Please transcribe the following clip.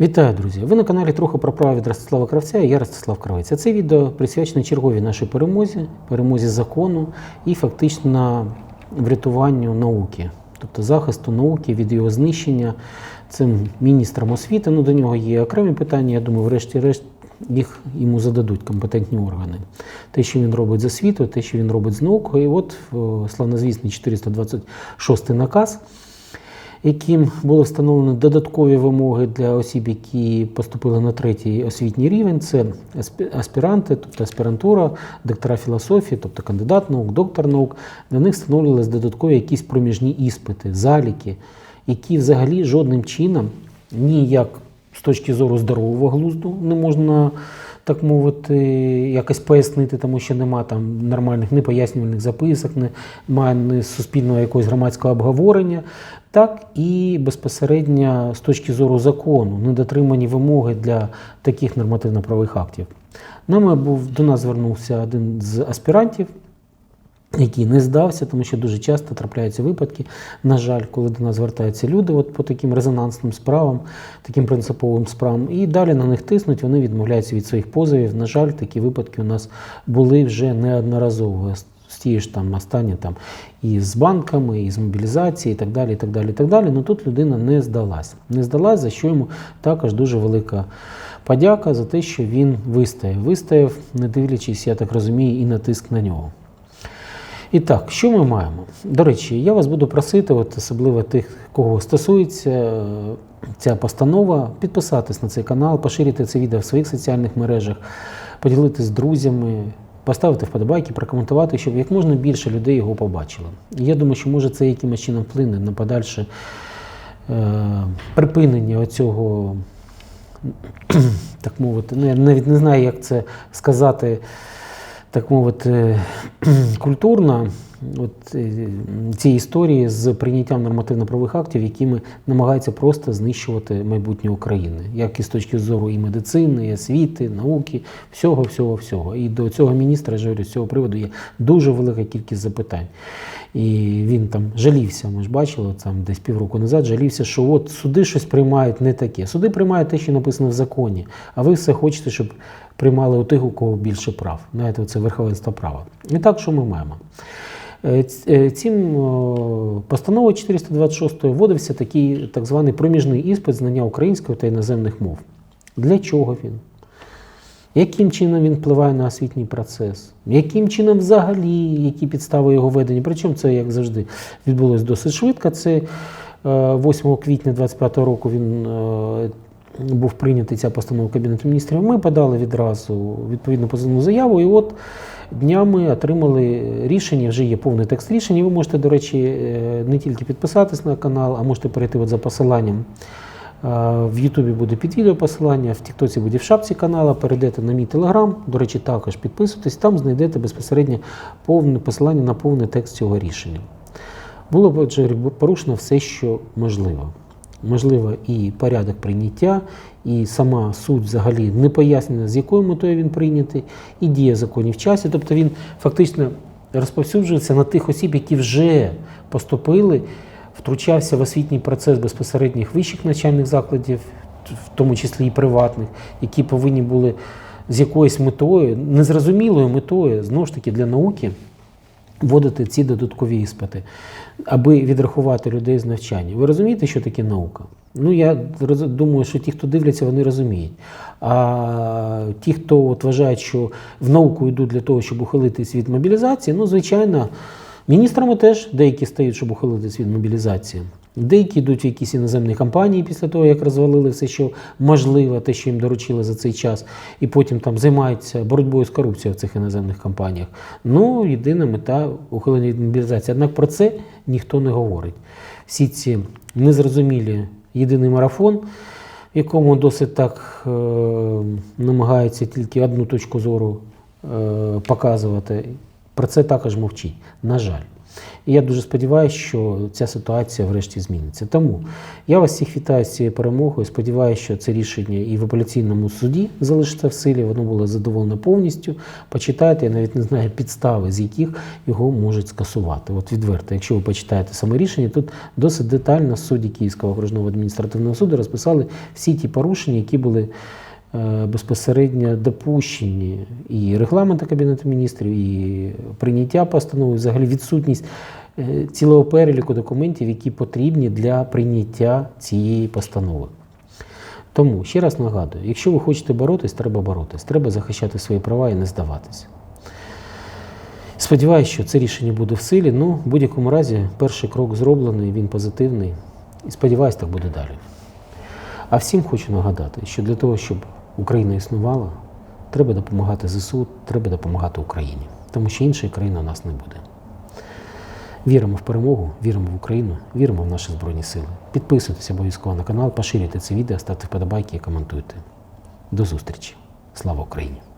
Вітаю, друзі! Ви на каналі трохи про право від Ростислава Кравця і я Ростислав Кравець. Це відео присвячене черговій нашій перемозі, перемозі закону і фактично врятуванню науки, тобто захисту науки від його знищення цим міністром освіти. Ну, до нього є окремі питання. Я думаю, врешті-решт їх йому зададуть компетентні органи. Те, що він робить з освітою, те, що він робить з наукою. І от славнозвісний 426 наказ яким було встановлено додаткові вимоги для осіб, які поступили на третій освітній рівень. Це аспіранти, тобто аспірантура, доктора філософії, тобто кандидат наук, доктор наук. Для них встановлювалися додаткові якісь проміжні іспити, заліки, які взагалі жодним чином ніяк з точки зору здорового глузду не можна. Так мовити, якось пояснити, тому що нема там нормальних ні пояснювальних записок, немає суспільного якогось громадського обговорення, так і безпосередньо з точки зору закону недотримані вимоги для таких нормативно-правових актів. Нами був до нас звернувся один з аспірантів, який не здався, тому що дуже часто трапляються випадки, на жаль, коли до нас звертаються люди от по таким резонансним справам, таким принциповим справам, і далі на них тиснуть, вони відмовляються від своїх позовів. На жаль, такі випадки у нас були вже неодноразово. З тієї ж там останні там і з банками, і з мобілізації, і так далі. і так далі, і так далі. Ну тут людина не здалась. Не здалась, за що йому також дуже велика подяка за те, що він вистояв. Вистояв, не дивлячись, я так розумію, і на тиск на нього. І так, що ми маємо? До речі, я вас буду просити, от особливо тих, кого стосується е, ця постанова, підписатись на цей канал, поширити це відео в своїх соціальних мережах, поділитися з друзями, поставити вподобайки, прокоментувати, щоб як можна більше людей його побачило. І я думаю, що може це якимось чином вплине на подальше е, припинення оцього, так мовити, ну я навіть не знаю, як це сказати так мовити, культурна от, е, ці історії з прийняттям нормативно-правових актів, якими намагаються просто знищувати майбутнє України, як і з точки зору і медицини, і освіти, науки, всього, всього, всього. І до цього міністра я говорю, з цього приводу є дуже велика кількість запитань. І він там жалівся, ми ж бачили, там десь півроку назад жалівся, що от суди щось приймають не таке. Суди приймають те, що написано в законі, а ви все хочете, щоб приймали у тих, у кого більше прав. Знаєте, це верховенство права. І так, що ми маємо? Е, е, Цим постановою 426 вводився такий так званий проміжний іспит знання української та іноземних мов. Для чого він? Яким чином він впливає на освітній процес? Яким чином взагалі, які підстави його ведення? Причому це, як завжди, відбулося досить швидко. Це е, 8 квітня 2025 року він е, був прийнятий ця постанова Кабінету міністрів. Ми подали відразу відповідну позивну заяву, і от днями отримали рішення. Вже є повний текст рішення. Ви можете, до речі, е, не тільки підписатись на канал, а можете перейти от за посиланням. Е, В Ютубі буде під відео посилання, в Тіктоці буде в шапці канала. Перейдете на мій телеграм. До речі, також підписуйтесь, там знайдете безпосередньо повне посилання на повний текст цього рішення. Було отже, порушено все, що можливо. Можливо, і порядок прийняття, і сама суть взагалі не пояснена, з якою метою він прийнятий, і дія законів часі. Тобто він фактично розповсюджується на тих осіб, які вже поступили, втручався в освітній процес безпосередніх вищих навчальних закладів, в тому числі і приватних, які повинні були з якоюсь метою, незрозумілою метою, знову ж таки, для науки вводити ці додаткові іспити, аби відрахувати людей з навчання. Ви розумієте, що таке наука? Ну, я думаю, що ті, хто дивляться, вони розуміють. А ті, хто от вважають, що в науку йдуть для того, щоб ухилитись від мобілізації, ну, звичайно, міністрами теж деякі стають, щоб ухилитись від мобілізації. Деякі йдуть в якісь іноземні компанії після того, як розвалили все, що можливо, те, що їм доручили за цей час, і потім там займаються боротьбою з корупцією в цих іноземних компаніях. Ну, єдина мета ухилення від мобілізації. Однак про це ніхто не говорить. Всі ці незрозумілі єдиний марафон, в якому досить так е, намагаються тільки одну точку зору е, показувати, про це також мовчить. На жаль. І я дуже сподіваюся, що ця ситуація врешті зміниться. Тому я вас всіх вітаю з цією перемогою. Сподіваюся, що це рішення і в апеляційному суді залишиться в силі. Воно було задоволене повністю. Почитайте, я навіть не знаю підстави, з яких його можуть скасувати. От відверто, якщо ви почитаєте саме рішення, тут досить детально судді Київського окружного адміністративного суду розписали всі ті порушення, які були безпосередньо допущені і регламенту Кабінету міністрів, і прийняття постанови, взагалі відсутність е, цілого переліку документів, які потрібні для прийняття цієї постанови. Тому ще раз нагадую: якщо ви хочете боротись, треба боротись, треба захищати свої права і не здаватися. Сподіваюся, що це рішення буде в силі. Ну, в будь-якому разі, перший крок зроблений, він позитивний. І сподіваюся, так буде далі. А всім хочу нагадати, що для того, щоб Україна існувала, треба допомагати ЗСУ, треба допомагати Україні, тому що іншої країни у нас не буде. Віримо в перемогу, віримо в Україну, віримо в наші Збройні Сили. Підписуйтесь обов'язково на канал, поширюйте це відео, ставте вподобайки і коментуйте. До зустрічі. Слава Україні!